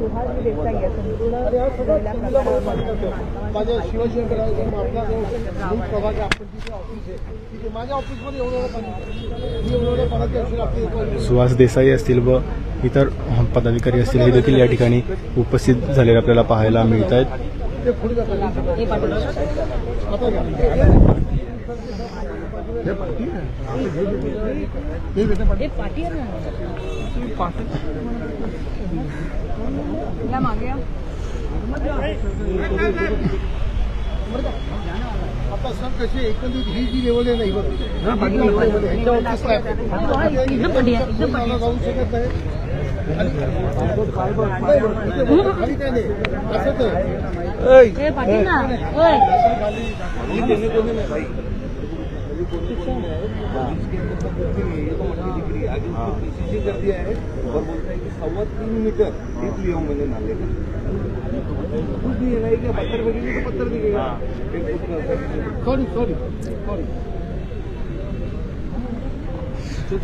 माझ्या प्रभाग आपण तिथे ऑफिस आहे तिथे माझ्या ऑफिसमध्ये एवढं एवढं पाण्याची आपली सुहास देसाई असतील व इतर पदाधिकारी असतील हे देखील या ठिकाणी उपस्थित झालेले आपल्याला पाहायला मिळत आहेत ते पुढे जातात आता घ्या. हे भेटा पाठी. आता सर कशी एकंदरीत ही जी लेवल आहे नाही कसं आहे? जाऊ शकत नाही आणि- नाही, आहे और बोलता है कि तीन मीटर मैंने नाले का कुछ नहीं है ना पत्थर तो पत्थर दिखेगा सॉरी सॉरी सॉरी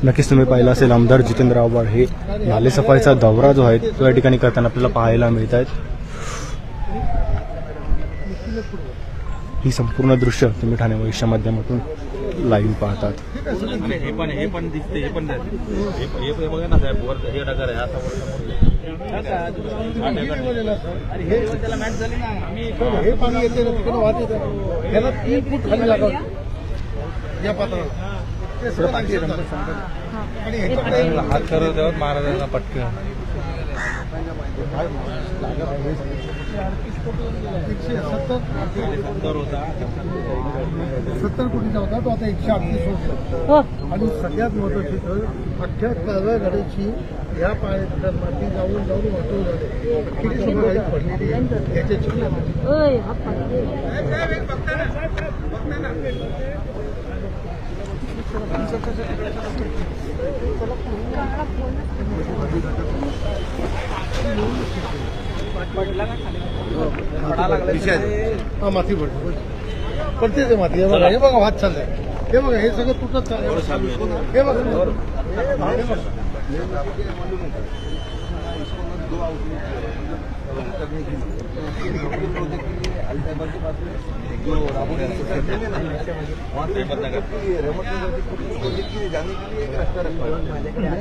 नक्कीच तुम्ही पाहिलं असेल आमदार जितेंद्र आव्हाड हे नाले सफाईचा दौरा जो आहे तो या ठिकाणी करताना आपल्याला पाहायला मिळत आहेत. ही संपूर्ण दृश्य तुम्ही ठाणे वैश्य माध्यमातून लाईव्ह पाहतात. हे पण हे पण दिसते हे पण हे बघा ना साहेब वर हे डगर आहे असा वर समोर. हा ढग. अरे हे त्याला मॅच झाली ना आम्ही हे पाणी येते ना तिकडे वाहत येतं त्याला तीन फूट खाली लागावं. या पात्राला. हात करत तेव्हा महाराजांना पटकन. एकशे सत्तर सत्तर कोटीचा होता तो आता एकशे अडतीस होतो आणि सगळ्यात महत्वाची तर अख्ख्या काळव्या गाड्याची या पाण्यात माती जाऊन जाऊन वाटून झाले किती समोर गाडी पडलेली याच्याची हा माती पडली पण आहे माती हे बघा हे बघा वाद चाललाय. हे बघा हे सगळं तुटत चाललंय. हे बघा. हे बघा.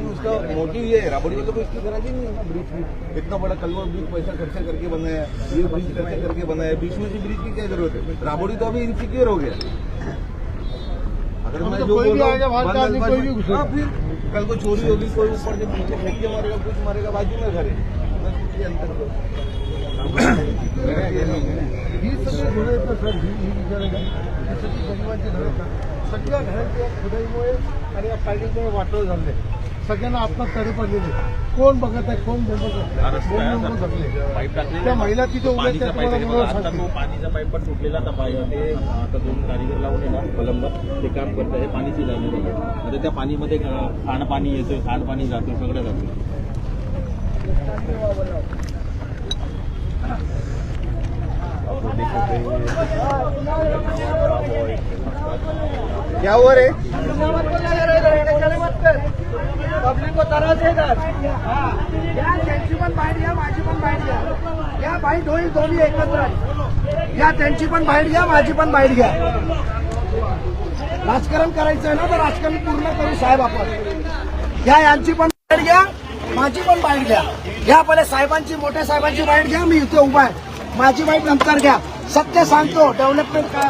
उसका मोटिव ये है राबोली में तो इसकी नहीं है ब्रिज इतना बड़ा कलवर ब्रिज पैसा खर्चा करके बनाया ये ब्रिज खर्चा करके बनाया बीच में ब्रिज की क्या ज़रूरत है राबोली तो अभी इनसिक्योर हो गया अगर मैं जो फिर कल को चोरी होगी कोई ऊपर से फेंक के मारेगा कुछ मारेगा बाजू में घर है अंतर ही सगळी घरं आहेत ना सर ही ही विचारायला ही सगळी गरिबांची घरं आहेत ना. सगळ्या घरांच्या खुदाईमुळे आणि या पायरीमुळे वाटोळ झाले सगळ्यांना आत्मा तडे पडलेले कोण बघत आहे कोण बघत हा आहे आहे. त्या महिला तिथे उभ्या त्या तुम्हाला आहे. पाणीचा पाईप पण तुटलेला आता पाहिजे ते आता दोन कारिगर लावून आहे ना कलंबर ते काम करतात हे पाणीची आहे. बघा. आता त्या पाणीमध्ये अं, सांडपाणी येतोय सांडपाणी जातोय सगळं जातोय. क्या हुआ रे पब्लिक को त्रास या त्यांची पण बाहेर घ्या माझी पण बाहेर घ्या. या बाईट होईल दोन्ही एकत्र या त्यांची पण बाहेर घ्या माझी पण बाहेर घ्या राजकारण करायचं आहे ना तर राजकारण पूर्ण करू साहेब आपण. या यांची पण बाहेर घ्या माझी पण बाईट घ्या. घ्या पहिले साहेबांची मोठ्या साहेबांची बाईट घ्या मी इथे उभा आहे. माजी वाईट नंतर घ्या. सत्य सांगतो डेवलपमेंट का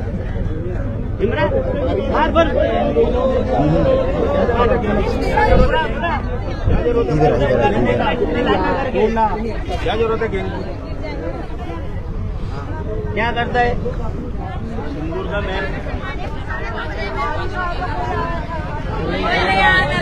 क्या जरूरत है क्या करता है? सिंदूर का मैन बोलो यहाँ पे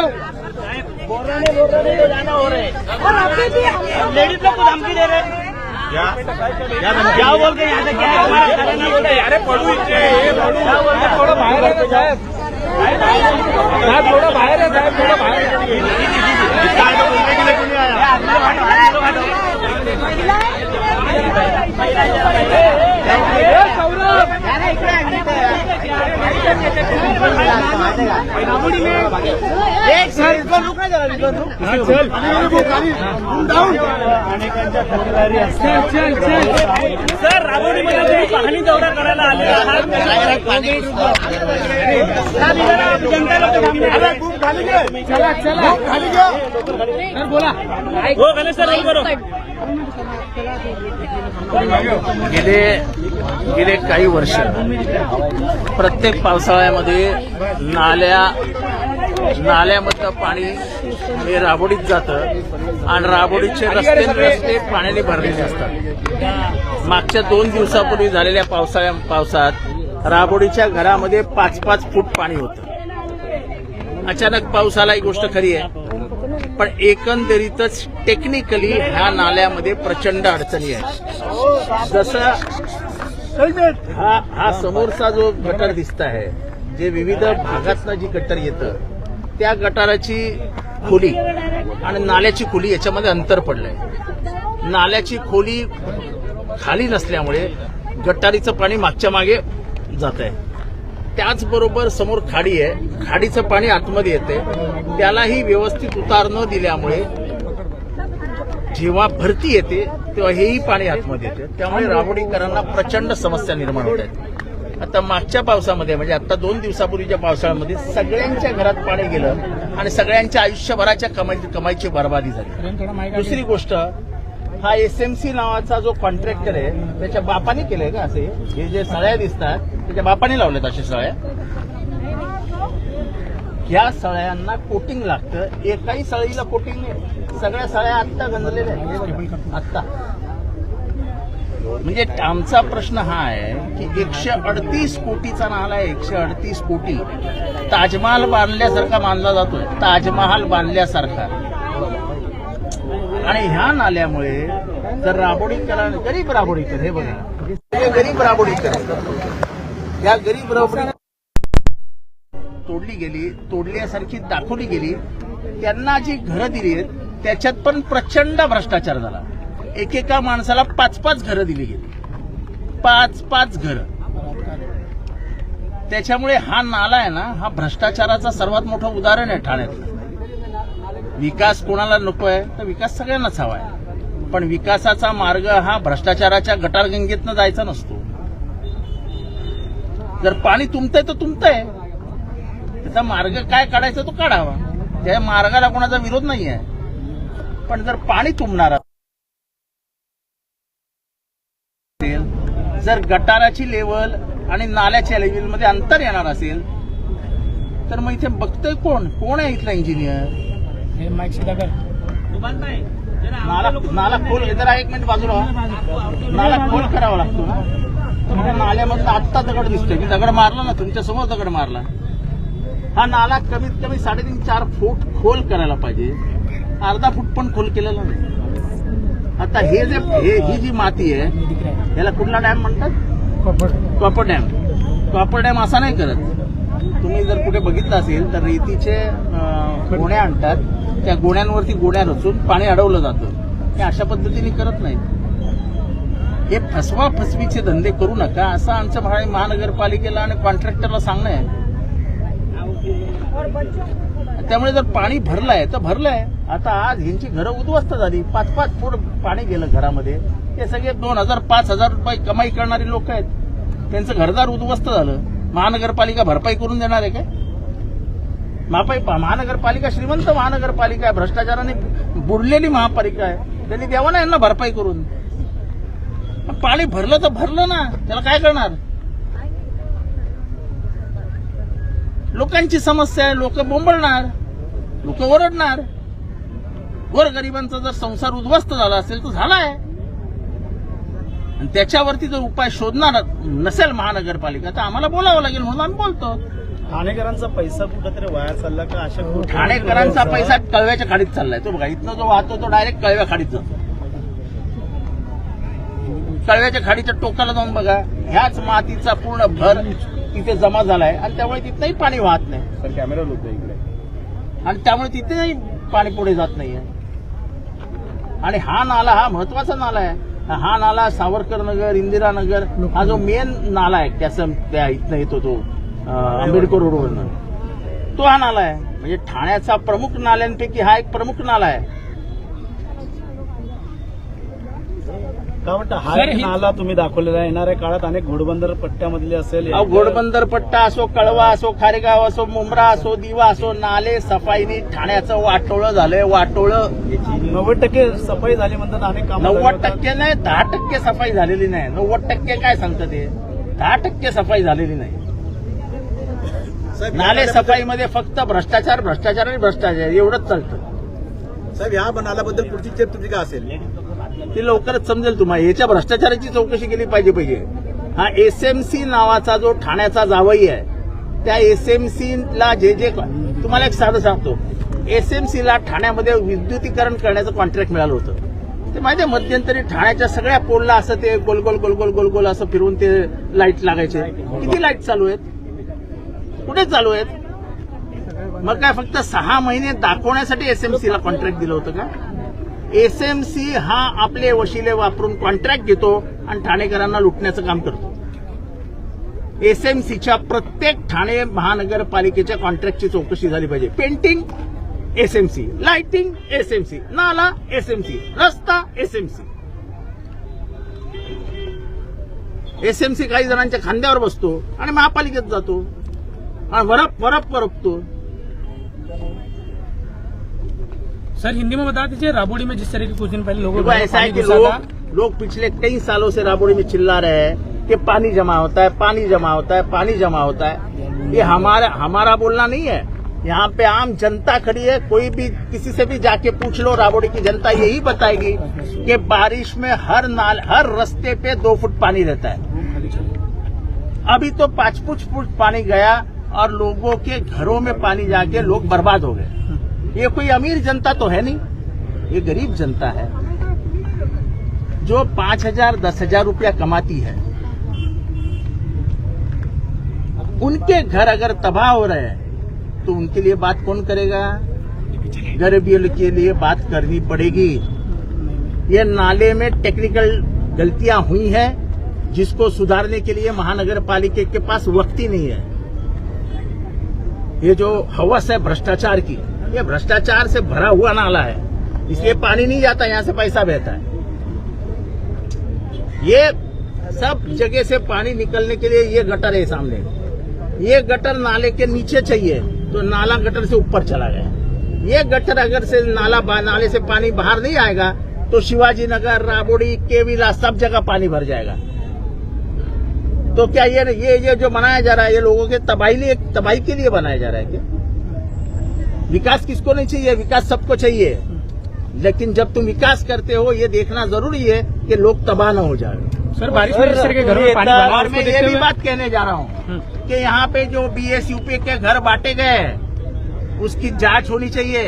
ये बेटा बोल रहा नहीं बोल रहा नहीं तो जाना हो रहे लेडीज लोग को धमकी दे रहे क्या? क्या बोल के यहाँ से क्या है? अरे पढ़ू थोड़ा बाहर है साहब। साहब थोड़ा बाहर है साहब थोड़ा बाहर बोलने के लिए क्यों नहीं आया एक जरा इधर रुक सर राबोडीमध्ये तुम्ही पाहणी दौरा करायला आले आहात. गेले गेले काही वर्ष. प्रत्येक पावसाळ्यामध्ये नाल्या नाल्यामधलं पाणी हे राबोडीत जातं आणि राबोडीचे रस्ते रस्ते पाण्याने भरलेले असतात. मागच्या दोन दिवसापूर्वी झालेल्या पावसाळ्या पावसात राबोडीच्या घरामध्ये पाच पाच फूट पाणी होतं. अचानक पाऊस आला ही गोष्ट खरी आहे. पण एकंदरीतच टेक्निकली ह्या नाल्यामध्ये प्रचंड अडचणी आहेत. जसं हा हा समोरचा जो गटर दिसत आहे जे विविध भागातनं जी गटर येतं त्या गटाराची खोली आणि नाल्याची खोली याच्यामध्ये अंतर पडलंय. नाल्याची खोली खाली नसल्यामुळे गटारीचं पाणी मागच्या मागे जात आहे. त्याचबरोबर समोर खाडी आहे. खाडीचं पाणी आतमध्ये येते. त्यालाही व्यवस्थित उतार न दिल्यामुळे जेव्हा भरती येते तेव्हा हेही पाणी आतमध्ये येते. त्यामुळे राबोडीकरांना प्रचंड समस्या निर्माण होत आहेत. आता मागच्या पावसामध्ये म्हणजे आता दोन दिवसापूर्वीच्या पावसाळ्यामध्ये सगळ्यांच्या घरात पाणी गेलं आणि सगळ्यांच्या आयुष्यभराच्या कमाई कमाईची बरबादी झाली. दुसरी गोष्ट हा एसएमसी नावाचा जो कॉन्ट्रॅक्टर आहे त्याच्या बापाने केलंय का असे? हे जे सळ्या दिसतात त्याच्या बापाने लावलेत अशा सळ्या. ह्या सळ्यांना कोटिंग लागतं. एकाही सळीला कोटिंग नाही. सगळ्या सळ्या आत्ता गंजलेल्या आहेत. आत्ता. म्हणजे आमचा प्रश्न हा आहे की एकशे अडतीस कोटीचा नाला आहे एकशे अडतीस कोटी. ताजमहाल बांधल्यासारखा मानला जातोय. ताजमहाल बांधल्यासारखा. आणि ह्या नाल्यामुळे जर राबोडीकर गरीब राबोडीकर हे बघा. हे गरीब राबोडीकर या गरीब राबोडी तोडली गेली तोडल्यासारखी दाखवली गेली. त्यांना जी घरं दिली आहेत त्याच्यात पण प्रचंड भ्रष्टाचार झाला. एकेका माणसाला पाच पाच घरं दिली गेली. पाच पाच घरं. त्याच्यामुळे हा नाला आहे ना हा भ्रष्टाचाराचा सर्वात मोठं उदाहरण आहे ठाण्यातलं. विकास कोणाला नको आहे तर विकास सगळ्यांनाच हवा आहे पण विकासाचा मार्ग हा भ्रष्टाचाराच्या गटारगंगेतनं जायचा नसतो. जर पाणी तुमतंय तर तुमतंय. त्याचा मार्ग काय काढायचा तो काढावा. त्या मार्गाला कोणाचा विरोध नाही आहे पण जर पाणी तुंबणार असेल जर गटाराची लेवल आणि नाल्याच्या लेवलमध्ये अंतर येणार असेल तर मग इथे बघतोय कोण? कोण आहे इथला इंजिनियर नाला नाला खोल जरा एक मिनिट बाजूला. नाला खोल. करावा लागतो ना. तुमच्या नाल्यामधून आत्ता दगड दिसतोय. मी दगड मारला ना तुमच्यासमोर दगड मारला. हा नाला कमीत कमी साडेतीन चार फूट खोल करायला पाहिजे. अर्धा फूट पण खोल केलेला नाही. आता हे जे हे ही जी माती आहे याला कुठला डॅम म्हणतात? Copper dam. कॉपर डॅम असा नाही करत. तुम्ही जर कुठे बघितलं असेल तर रेतीचे अं, गोण्या आणतात. त्या गोण्यांवरती गोण्या रचून पाणी अडवलं जातं. हे अशा पद्धतीने करत नाहीत. हे फसवा फसवीचे धंदे करू नका असं आमच्या महा- महानगरपालिकेला आणि कॉन्ट्रॅक्टरला सांगणं आहे. त्यामुळे जर पाणी भरलंय तर भरलंय. आता आज ह्यांची घरं उद्ध्वस्त झाली. पाच पाच फूट पाणी गेलं घरामध्ये. हे सगळे दोन हजार पाच हजार रुपये कमाई करणारे लोक आहेत. त्यांचं घरदार उद्ध्वस्त झालं. महानगरपालिका भरपाई करून देणार आहे काय? मापाई महानगरपालिका श्रीमंत महानगरपालिका आहे. भ्रष्टाचाराने बुडलेली महापालिका आहे. त्यांनी देवाना ना यांना भरपाई करून. पाणी भरलं तर भरलं ना. त्याला काय करणार? लोकांची समस्या आहे. लोक बोंबळणार लोक ओरडणार. गोरगरिबांचा जर संसार उद्ध्वस्त झाला असेल तर झालाय. आणि त्याच्यावरती जर उपाय शोधणार नसेल महानगरपालिका तर आम्हाला बोलावं लागेल म्हणून आम्ही बोलतो. ठाणेकरांचा पैसा कुठेतरी वाया चालला का? अशा ठाणेकरांचा पैसा कळव्याच्या खाडीत चाललाय. तो बघा इथनं जो वाहतो तो डायरेक्ट कळव्या खाडीत जातो कळव्याच्या खाडीच्या टोकाला जाऊन बघा ह्याच मातीचा पूर्ण भर तिथे जमा झालाय आणि त्यामुळे तिथनंही पाणी वाहत नाही. सर कॅमेरा होतो इकडे. आणि त्यामुळे तिथेही पाणी पुढे जात नाहीये. आणि हा नाला हा महत्त्वाचा नाला आहे. हा नाला सावरकर नगर इंदिरानगर हा जो मेन नाला आहे त्याचं त्या इथनं येतो तो. आंबेडकर रोडवरनं तो हा नाला आहे. म्हणजे ठाण्याचा प्रमुख नाल्यांपैकी हा एक प्रमुख नाला आहे. म्हणता? हा एक नाला तुम्ही दाखवलेला आहे. येणाऱ्या काळात अनेक घोडबंदर पट्ट्यामधले असेल अहो, घोडबंदर पट्टा असो कळवा असो खारेगाव असो मुंब्रा असो दिवा असो नाले सफाईनी ठाण्याचं वाटोळं झालंय वाटोळं. नव्वद टक्के सफाई झाली म्हणतात अनेक कामं नव्वद. टक्के नाही दहा टक्के सफाई झालेली नाही. नव्वद टक्के काय सांगतं ते दहा टक्के सफाई झालेली नाही. नाले सफाईमध्ये फक्त भ्रष्टाचार भ्रष्टाचार आणि भ्रष्टाचार एवढंच चालतं. साहेब ह्या नाल्याबद्दल पुढची स्टेप तुमची काय असेल? ते लवकरच समजेल तुम्हाला. याच्या भ्रष्टाचाराची चौकशी केली पाहिजे पाहिजे हा एसएमसी नावाचा जो ठाण्याचा जावई आहे त्या एसएमसी ला जे जे तुम्हाला एक साधं सांगतो. एसएमसी ला ठाण्यामध्ये विद्युतीकरण करण्याचं कॉन्ट्रॅक्ट मिळालं होतं. ते माहिती आहे मध्यंतरी ठाण्याच्या सगळ्या पोलला असं ते गोल गोल गोल गोल गोल गोल असं फिरून ते लाइट लागायचे. किती लाइट चालू आहेत? कुठे चालू आहेत? मग काय फक्त सहा महिने दाखवण्यासाठी एसएमसीला कॉन्ट्रॅक्ट दिलं होतं का? एसएमसी हा आपले वशिले वापरून कॉन्ट्रॅक्ट घेतो आणि ठाणेकरांना लुटण्याचं काम करतो. एसएमसीच्या प्रत्येक ठाणे महानगरपालिकेच्या कॉन्ट्रॅक्टची चौकशी झाली पाहिजे. पेंटिंग एसएमसी लाइटिंग एसएमसी नाला एसएमसी रस्ता एसएमसी एसएमसी काही जणांच्या खांद्यावर बसतो आणि महापालिकेत जातो. आणि वरप वरप वरपतो सर हिंदी में बता दीजिए राबोड़ी में जिस तरह की कुछ दिन पहले लोगों ऐसा है कि लोग लोग पिछले कई सालों से राबोड़ी में चिल्ला रहे हैं कि पानी जमा होता है पानी जमा होता है पानी जमा होता है। ये हमारा हमारा बोलना नहीं है। यहाँ पे आम जनता खड़ी है कोई भी किसी से भी जाके पूछ लो राबोड़ी की जनता यही बताएगी कि बारिश में हर नाल हर रास्ते पे दो फुट पानी रहता है। अभी तो पाँच फुट फुट पानी गया और लोगों के घरों में पानी जाके लोग बर्बाद हो गए। ये कोई अमीर जनता तो है नहीं, ये गरीब जनता है। जो पाँच हज़ार, दस हज़ार रुपया कमाती है, उनके घर अगर तबाह हो रहे हैं तो उनके लिए बात कौन करेगा? गरीबियों के लिए बात करनी पड़ेगी। ये नाले में टेक्निकल गलतियाँ हुई हैं, जिसको सुधारने के लिए महानगर पालिका के पास वक्त ही नहीं है। ये जो हवस है भ्रष्टाचार की, ये भ्रष्टाचार से भरा हुआ नाला है। इसलिए पानी नहीं जाता, यहाँ से पैसा बहता है। ये सब जगह से पानी निकलने के लिए ये गटर है सामने। ये गटर नाले के नीचे चाहिए तो नाला गटर से ऊपर चला गया। ये गटर अगर से नाला नाले से पानी बाहर नहीं आएगा तो शिवाजी नगर राबोड़ी, केविला सब जगह पानी भर जाएगा। तो क्या ये ये ये जो मनाया जा रहा है ये लोगों के तबाही लिए तबाही के लिए बनाया जा रहा है क्या? विकास किसको नहीं चाहिए? विकास सबको चाहिए। लेकिन जब तुम विकास करते हो ये देखना ज़रूरी है कि लोग तबाह न हो जाए। सर बारिश में तरह के घरों में पानी और मैं ये भी बात कहने जा रहा हूँ कि यहाँ पे जो बीएस यूपी के घर बांटे गए हैं, उसकी जाँच होनी चाहिए।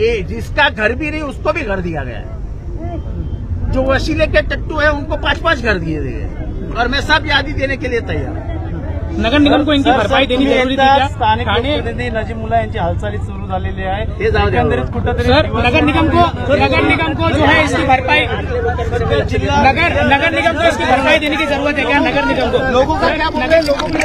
ये जिसका घर भी नहीं उसको भी घर दिया गया है। जो वसीले के टट्टू है उनको पाँच पाँच घर दिए गए और मैं सब यादी देने के लिए तैयार नगर निगम को इनकी भरपाई देनी ज़रूरी थी क्या? स्थानिक ठाणे? लोकप्रतिनिधी नजीमुल्ला यांची हालचाली सुरू झालेली आहे. एकंदरीत कुठंतरी सर नगर निगम को नगर निगम को जो है इसकी भरपाई नगर नगर निगम को इसकी भरपाई देने की ज़रूरत है क्या? नगर निगम को। लोगों का क्या नगर लोगों को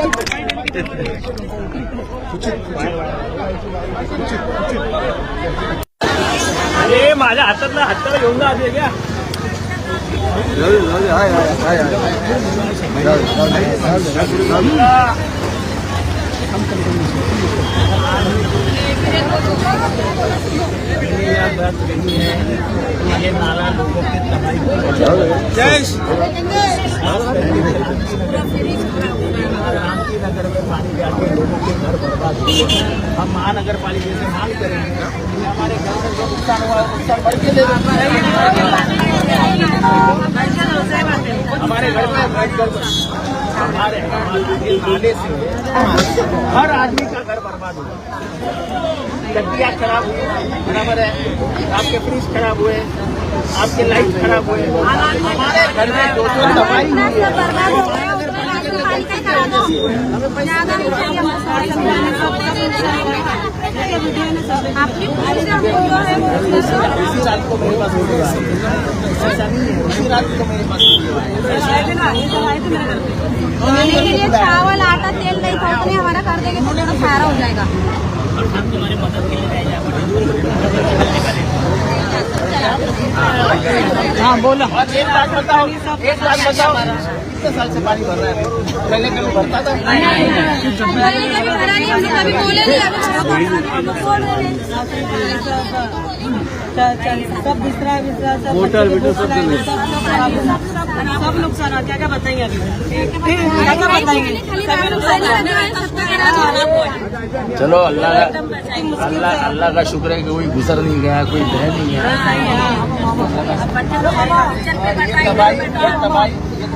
माझ्या हातातला हाताला घेऊन जा आधी घ्या ये नाला लोगों की तबाही को रामकी नगर में पानी जाके लोगों के घर बर्बाद हुए हम महानगर पालिका से मांग करेंगे हमारे घर में जो नुकसान हुआ है नुकसान भर के हमारे घर में हमारे नाले से हर आदमी का घर बर्बाद हुआ गड्डियाँ खराब हुई बराबर है। आपके फ्रिज खराब हुए आपके लाइट खराब हुए हमारे घर में जो जो दवाई हुई खाने के लिए चावल आटा तेल नहीं था उतने हमारा कर देंगे तो थोड़ा सारा हो जाएगा तुम्हारी मदद के लिए हाँ बोला. एक बात बताओ एक बात बताओ कितने साल से पानी भर रहा है पहले कभी भरता था नहीं कभी बोले. सब बिस्तरा बिस्तरा सब मोटर वीटर सब सब नुकसान हो क्या क्या बताएंगे अभी? चलो अल्लाह अल्लाह अल्लाह का शुक्र है कि कोई गुजर नहीं गया कोई बह नहीं गया।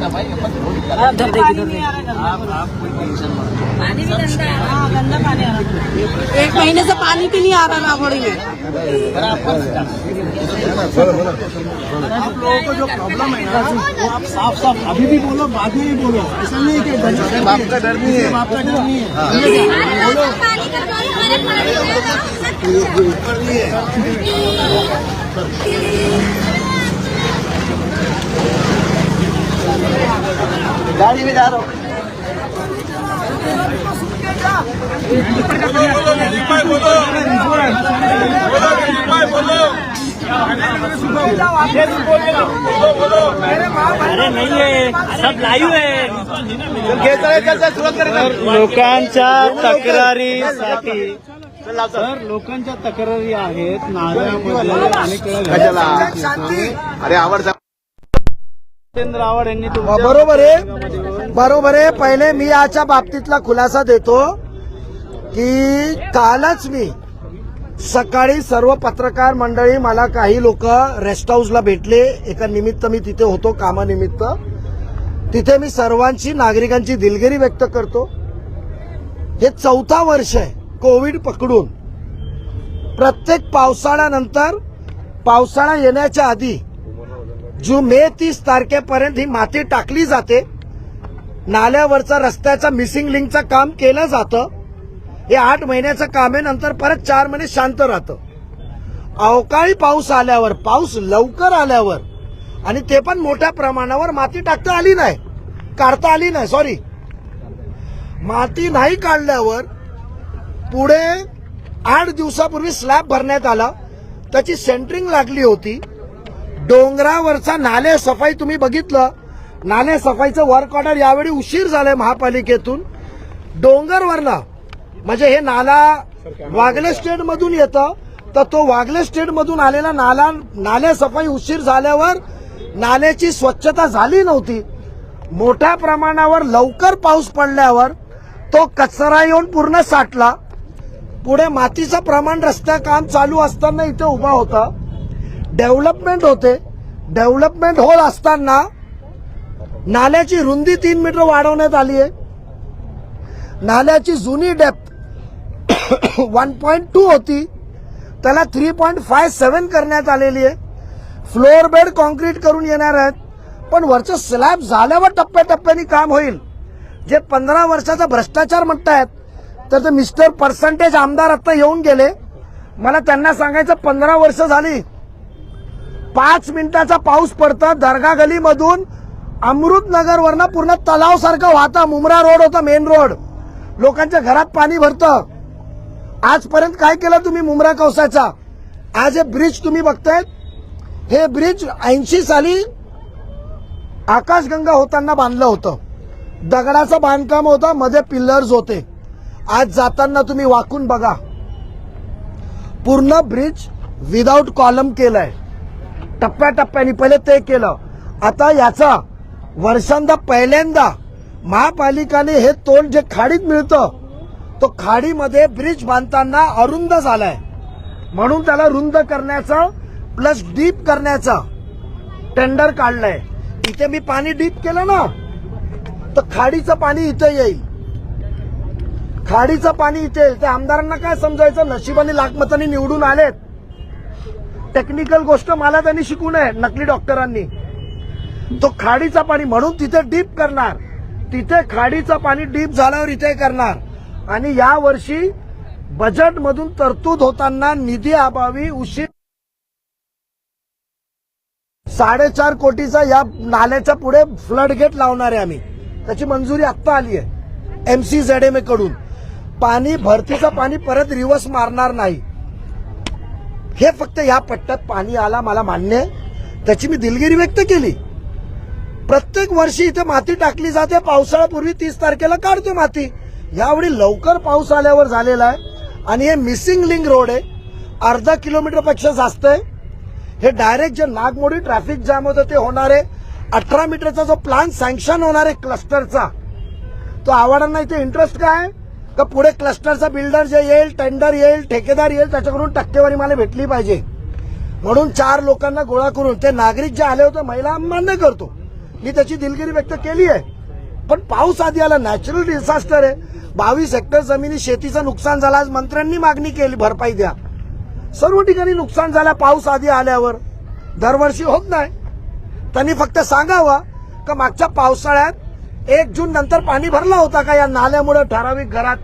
दवाई ये दवाई ये दवाई अपन थोड़ी कर इधर देखिए इधर देखिए आप आप कोई टेंशन मत हाँ गंदा पानी आ रहा। एक महीने से पानी भी नहीं आ रहा रावड़ी में। आप लोगों को जो प्रॉब्लम है ना वो आप साफ़ साफ़ अभी भी बोलो बाद में भी बोलो। ऐसा नहीं कि डर बाप का डर नहीं है। बाप का डर नहीं है। बोलो। पानी का हमारे पानी है गाड़ी में जा रहा हूँ अरे नहीं है सब लाईव आहे लोकांच्या तक्रारीसाठी सर लोकांच्या तक्रारी आहेत वेळा अरे आवड जितेंद्र आव्हाड यांनी बरोबर आहे. बरोबर आहे. पहिले मी याच्या बाबतीतला खुलासा देतो की कालच मी सकाळी सर्व पत्रकार मंडळी मला काही लोक रेस्ट हाऊसला भेटले. एका निमित्त मी तिथे होतो कामानिमित्त. तिथे मी सर्वांची नागरिकांची दिलगिरी व्यक्त करतो. हे चौथा वर्ष आहे कोविड पकडून. प्रत्येक पावसाळ्यानंतर पावसाळा येण्याच्या आधी जो मे तीस तारखेपर्यंत ही माती टाकली जाते नाल्यावरचा रस्त्याचा मिसिंग लिंकचं काम केलं जातं हे आठ महिन्याचं काम आहे नंतर परत चार महिने शांत राहतं. अवकाळी पाऊस आल्यावर पाऊस लवकर आल्यावर आणि ते पण मोठ्या प्रमाणावर माती टाकता आली नाही काढता आली नाही सॉरी माती नाही काढल्यावर पुढे आठ दिवसापूर्वी स्लॅब भरण्यात आला त्याची सेंटरिंग लागली होती डोंगरावरचा नाले सफाई तुम्ही बघितलं. नाले सफाईचं वर्क ऑर्डर यावेळी उशीर झालंय महापालिकेतून. डोंगरवरला म्हणजे हे नाला वागले स्टेट मधून येतं. तर तो वागले स्टेट मधून आलेला नाला नाले सफाई उशीर झाल्यावर नाल्याची स्वच्छता झाली नव्हती. मोठ्या प्रमाणावर लवकर पाऊस पडल्यावर तो कचरा येऊन पूर्ण साठला. पुढे मातीचं प्रमाण रस्त्या काम चालू असताना इथे उभा होता. डेव्हलपमेंट होते. डेव्हलपमेंट होत असताना नाल्याची रुंदी तीन मीटर वाढवण्यात आली आहे. नाल्याची जुनी डेप्थ वन पॉईंट टू होती. त्याला थ्री पॉईंट फाय सेवन करण्यात आलेली आहे. फ्लोअर बेड कॉन्क्रीट करून येणार आहेत. पण वरचं स्लॅब झाल्यावर टप्प्याटप्प्याने काम होईल. जे पंधरा वर्षाचा भ्रष्टाचार म्हणतायत तर ते मिस्टर पर्सेंटेज आमदार आता येऊन गेले. मला त्यांना सांगायचं पंधरा वर्ष झाली. पाच मिनिटाचा पाऊस पडतं दर्गा गलीमधून अमृतनगरवरनं पूर्ण तलाव सारखं वाहतं. मुमरा रोड होता मेन रोड लोकांच्या घरात पाणी भरतं. आजपर्यंत काय केलं तुम्ही मुमरा कवसाचा? आज हे ब्रिज तुम्ही बघतायत. हे ब्रिज ऐंशी साली आकाशगंगा होताना बांधलं होतं. दगडाचं बांधकाम होतं मध्ये पिल्लर्स होते. आज जाताना तुम्ही वाकून बघा. पूर्ण ब्रिज विदाऊट कॉलम केलंय. टप्प्याटप्प्याने पहिले ते केलं. आता याचा वर्षांदा पहिल्यांदा महापालिकाने हे तोंड जे खाडीत मिळतं तो खाडीमध्ये ब्रिज बांधताना अरुंद झालाय. म्हणून त्याला रुंद करण्याचा प्लस डीप करण्याचा टेंडर काढलंय. इथे मी पाणी डीप केलं ना तर खाडीचं पाणी इथे येईल. खाडीचं पाणी इथे येईल. त्या आमदारांना काय समजायचं? नशिबाने लाखमतांनी निवडून आलेत. टेक्निकल गोष्ट मला त्यांनी शिकू नये नकली डॉक्टरांनी. तो खाडीचा पाणी म्हणून तिथे डीप करणार. तिथे खाडीचं पाणी डीप झाल्यावर इथे करणार. आणि या वर्षी बजेटमधून तरतूद होताना निधी अभावी उशीर साडेचार कोटीचा या नाल्याच्या पुढे फ्लड गेट लावणार आहे आम्ही. त्याची मंजुरी आत्ता आली आहे. एमसी झेडएमए कडून. पाणी भरतीचं पाणी परत रिवर्स मारणार नाही. हे फक्त या पट्ट्यात पाणी आला मला मान्य आहे. त्याची मी दिलगिरी व्यक्त केली. प्रत्येक वर्षी इथे माती टाकली जाते पावसाळ्यापूर्वी तीस तारखेला काढतो माती. यावेळी लवकर पाऊस आल्यावर झालेला आहे. आणि हे मिसिंग लिंक रोड आहे. अर्धा किलोमीटरपेक्षा जास्त आहे. हे डायरेक्ट जे नागमोडी ट्रॅफिक जाम होतं ते होणार आहे. अठरा मीटरचा जो प्लान सँक्शन होणार आहे क्लस्टरचा तो आव्हाडांना इथे इंटरेस्ट काय आहे? का पुढे क्लस्टरचा बिल्डर जे येईल टेंडर येईल ठेकेदार येईल त्याच्याकडून टक्केवारी मला भेटली पाहिजे. म्हणून चार लोकांना गोळा करून ते नागरिक जे आले होते महिला मान्य करतो. मी त्याची दिलगिरी व्यक्त केली आहे. पण पाऊस आधी आला नॅचरल डिझास्टर आहे. बावीस हेक्टर जमिनी शेतीचं नुकसान झालं आज मंत्र्यांनी मागणी केली भरपाई द्या. सर्व ठिकाणी नुकसान झालं पाऊस आधी आल्यावर. दरवर्षी होत नाही. त्यांनी फक्त सांगावं का मागच्या पावसाळ्यात एक जून नंतर पाणी भरला होता का? या नाल्यामुळे ठराविक घरात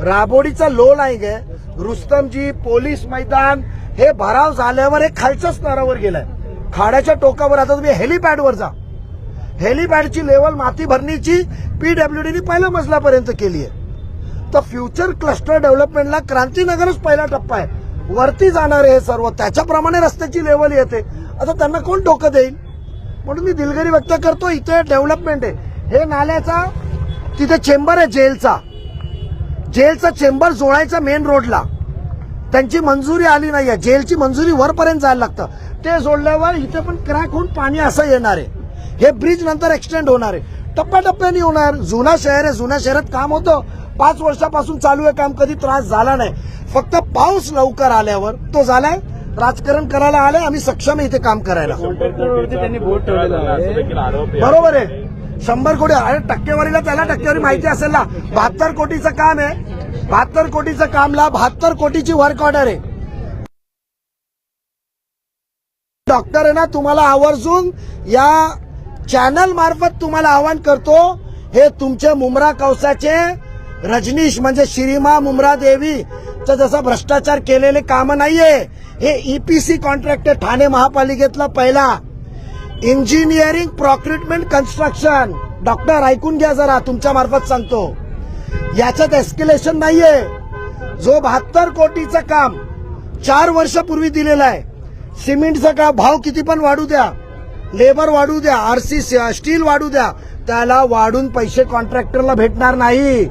राबोडीचा लो नाही गे. रुस्तमजी पोलीस मैदान हे भराव झाल्यावर हे खालच्या स्तरावर गेलंय. खाड्याच्या टोकावर आता तुम्ही हेलिपॅडवर जा. हेलिपॅडची लेवल माती भरणीची पीडब्ल्यूडीनी पहिल्या मजल्यापर्यंत केली आहे तर फ्युचर क्लस्टर डेव्हलपमेंटला क्रांतीनगरच पहिला टप्पा आहे. वरती जाणार आहे हे सर्व त्याच्याप्रमाणे रस्त्याची लेवल येते. आता त्यांना कोण डोकं देईल? म्हणून मी दिलगिरी व्यक्त करतो इथे डेव्हलपमेंट आहे. हे नाल्याचा तिथे चेंबर आहे जेलचा. जेलचा चेंबर जोडायचा मेन रोडला त्यांची मंजुरी आली नाहीये. जेलची मंजुरी वरपर्यंत जायला लागतं. ते जोडल्यावर इथे पण क्रॅक होऊन पाणी असं येणार आहे. हे ब्रिज नंतर एक्सटेंड होणार आहे. टप्प्याटप्प्याने होणार. जुना शहर आहे. जुन्या शहरात काम होतं. पाच वर्षापासून चालू आहे काम. कधी त्रास झाला नाही. फक्त पाऊस लवकर आल्यावर तो झालाय. राजकारण करायला आलंय. आम्ही सक्षम आहे इथे काम करायला. आहे. बरोबर आहे. शंभर कोटी अरे टक्केवारीला त्याला टक्केवारी माहिती असेल ना. बहात्तर कोटीचं काम आहे. बहात्तर कोटीचं कामला बहात्तर कोटीची वर्क ऑर्डर आहे. डॉक्टर आहे ना तुम्हाला आवर्जून या चॅनल मार्फत तुम्हाला आवाहन करतो हे तुमचे मुमरा कवसाचे रजनीश म्हणजे श्रीमा मुमरा देवी चं जसं भ्रष्टाचार केलेले काम नाहीये हे ईपीसी कॉन्ट्रॅक्ट ठाणे महापालिकेतला पहिला. इंजिनिअरिंग प्रॉक्रिटमेंट कन्स्ट्रक्शन डॉक्टर ऐकून घ्या जरा तुमच्या मार्फत सांगतो. याच्यात एस्केलेशन नाहीये. जो बहात्तर कोटीचं काम चार वर्षापूर्वी दिलेलं आहे. सिमेंटचा काम भाव किती पण वाढू द्या. लेबर वाढू द्या. आरसी स्टील वाढू द्या. त्याला वाढून पैसे कॉन्ट्रॅक्टरला भेटणार नाही.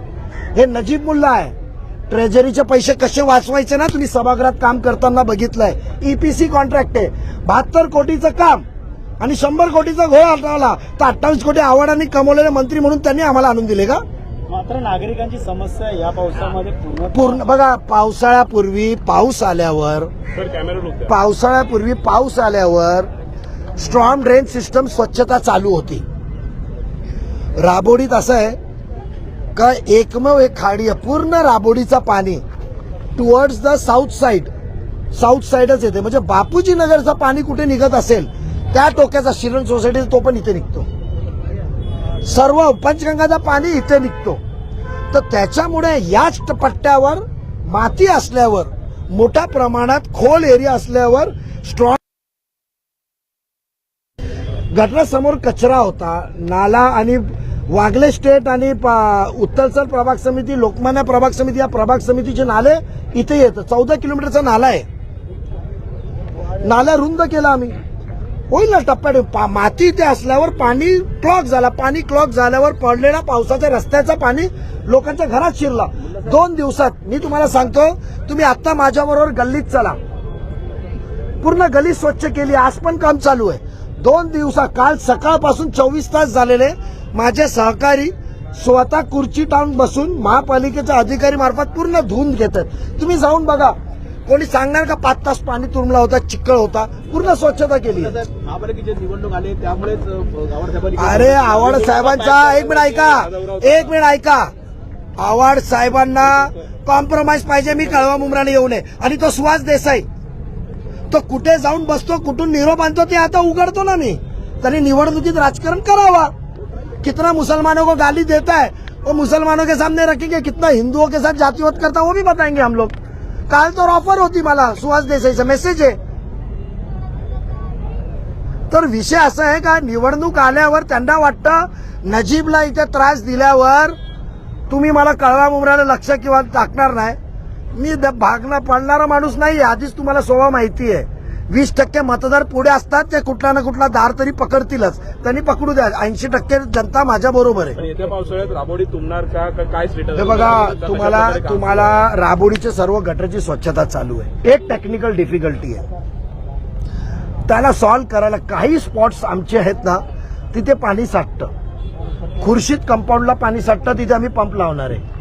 हे नजीब मुल्ला आहे. ट्रेझरीचे पैसे कसे वाचवायचे ना? तुम्ही सभागृहात काम करताना बघितलंय. ईपीसी कॉन्ट्रॅक्ट आहे. बहात्तर कोटीचं काम आणि शंभर कोटीचा घोळ आठवला तर अठ्ठावीस कोटी आव्हाडांनी कमवलेले मंत्री म्हणून त्यांनी आम्हाला आणून दिले का? मात्र नागरिकांची समस्या या पावसामध्ये पूर्ण पूर्ण बघा पावसाळ्यापूर्वी पाऊस आल्यावर पावसाळ्यापूर्वी पाऊस आल्यावर स्ट्रॉंग ड्रेन सिस्टम स्वच्छता चालू होती. राबोडीत असं आहे का एकमेव एक खाडी आहे पूर्ण राबोडीचं पाणी towards the south side south साईडच येते. म्हणजे बापूजी नगरचं पाणी कुठे निघत असेल? त्या टोक्याचा शिरण सोसायटी तो पण इथे निघतो. सर्व पंचगंगाचा पाणी इथे निघतो. तर त्याच्यामुळे याच पट्ट्यावर माती असल्यावर मोठ्या प्रमाणात खोल एरिया असल्यावर स्ट्रॉंग घटनासमोर कचरा होता. नाला आणि वागले स्टेट आणि पा- उत्तरसर प्रभाग समिती लोकमान्य प्रभाग समिती या प्रभाग समितीचे नाले इथे येतं. चौदा किलोमीटरचा नाला आहे. नाला रुंद केला आम्ही. होईल ना टप्प्यात. पा- माती इथे असल्यावर पाणी क्लॉक झाला. पाणी क्लॉक झाल्यावर पडलेला पावसाच्या रस्त्याचं पाणी लोकांच्या घरात शिरला. दोन दिवसात मी तुम्हाला सांगतो तुम्ही आता माझ्याबरोबर गल्लीत चला. पूर्ण गली स्वच्छ केली. आज पण काम चालू आहे. दोन दिवसा काल सकाळपासून चोवीस तास झालेले माझे सहकारी स्वतः खुर्ची टाऊन बसून महापालिकेच्या अधिकारी मार्फत पूर्ण धुवून घेतात. तुम्ही जाऊन बघा. कोणी सांगणार का पाच तास पाणी तुंबला होता चिक्कळ होता? पूर्ण स्वच्छता केली. महापालिकेची निवडणूक आली त्यामुळेच अरे आव्हाड साहेबांचा एक मिनिट ऐका. एक मिनिट ऐका. आव्हाड साहेबांना कॉम्प्रोमाइज पाहिजे मी कळवा मुमराने येऊ नये. आणि तो सुहास देसाई. तो कुठे जाऊन बसतो कुठून निरोप आणतो ते आता उघडतो ना मी. त्यांनी निवडणुकीत राजकारण करावा. कितना मुसलमानों को गाली देता है वो मुसलमानों के सामने रखेंगे कितना हिंदुओं के साथ जातिवाद करता है वो भी बताएंगे हम लोग. काल तर ऑफर होती मला. सुहास देसाईचा मेसेज आहे. तर विषय असा आहे का निवडणूक आल्यावर त्यांना वाटतं नजीबला इथे त्रास दिल्यावर तुम्ही मला कळवा मुमराला लक्ष किंवा टाकणार नाही. मी द- भागना पडणारा माणूस नाही आधीच तुम्हाला सोवा माहिती आहे वीस टक्के मतदार पुढे असतात ते कुठला ना कुठला दार तरी पकडतीलच. त्यांनी पकडू द्या. ऐंशी टक्के जनता माझ्या बरोबर आहे. येत्या पावसाळ्यात राबोडी तुंबणार का? का काय स्टेटस हे बघा तुम्हाला तुम्हाला राबोडीचे सर्व गटरची स्वच्छता चालू आहे. एक टेक्निकल डिफिकल्टी आहे. त्याला सॉल्व्ह करायला काही स्पॉट्स आमचे आहेत ना तिथे पाणी साठतं. खुर्शीद कंपाऊंडला पाणी साठतं तिथे आम्ही पंप लावणार आहे.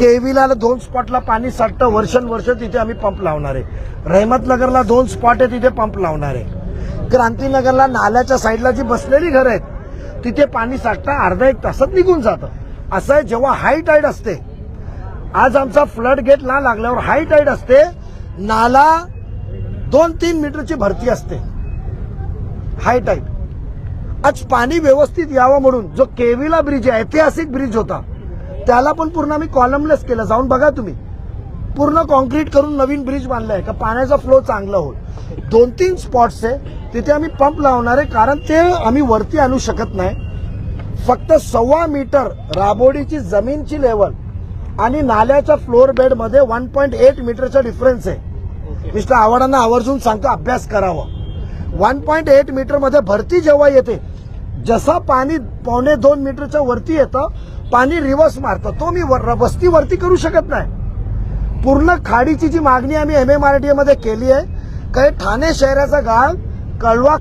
केवीला दोन स्पॉटला पाणी साठतं वर्षानुवर्ष तिथे आम्ही पंप लावणार आहे. रहमतनगरला दोन स्पॉट आहे तिथे पंप लावणार आहे. क्रांतीनगरला नाल्याच्या साईडला जी बसलेली घरं आहेत तिथे पाणी साठतं अर्धा एक तासात निघून जातं. असं आहे जेव्हा हाय टाईड असते आज आमचा फ्लड गेट ना लागल्यावर हाय टाईड असते नाला दोन तीन मीटरची भरती असते. High tide. आज पाणी व्यवस्थित यावं म्हणून जो केवीला ब्रिज आहे ऐतिहासिक ब्रिज होता त्याला पण पूर्ण आम्ही कॉलमलेस केलं. जाऊन बघा तुम्ही. पूर्ण कॉन्क्रीट करून नवीन ब्रिज बांधलाय. का पाण्याचा फ्लो चांगला होईल. दोन तीन स्पॉट्स आहे. तिथे आम्ही पंप लावणार आहे. कारण ते आम्ही वरती आणू शकत नाही. फक्त सव्वा मीटर राबोडीची जमीनची लेवल आणि नाल्याच्या फ्लोअर बेडमध्ये वन पॉईंट एट मीटरचा डिफरन्स आहे. मिस्टर आव्हाडांना आवर्जून सांगतो अभ्यास करावा. वन पॉईंट एट मीटरमध्ये भरती जेव्हा येते जसा पाणी पावणे दोन मीटरच्या वरती येतं पाणी रिव्हर्स मारतं. तो मी वस्तीवरती करू शकत नाही. पूर्ण खाडीची जी मागणी आम्ही एम एम आर डी मध्ये केली आहे काही ठाणे शहराचा गाळ कळवा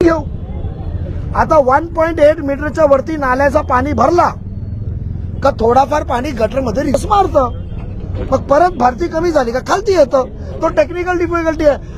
घेऊ. आता वन पॉईंट एट मीटरच्या वरती नाल्याचा पाणी भरला का थोडाफार पाणी गटरमध्ये रिस मारतं? मग परत भरती कमी झाली का? खालती येतं. तो टेक्निकल डिफिकल्टी आहे.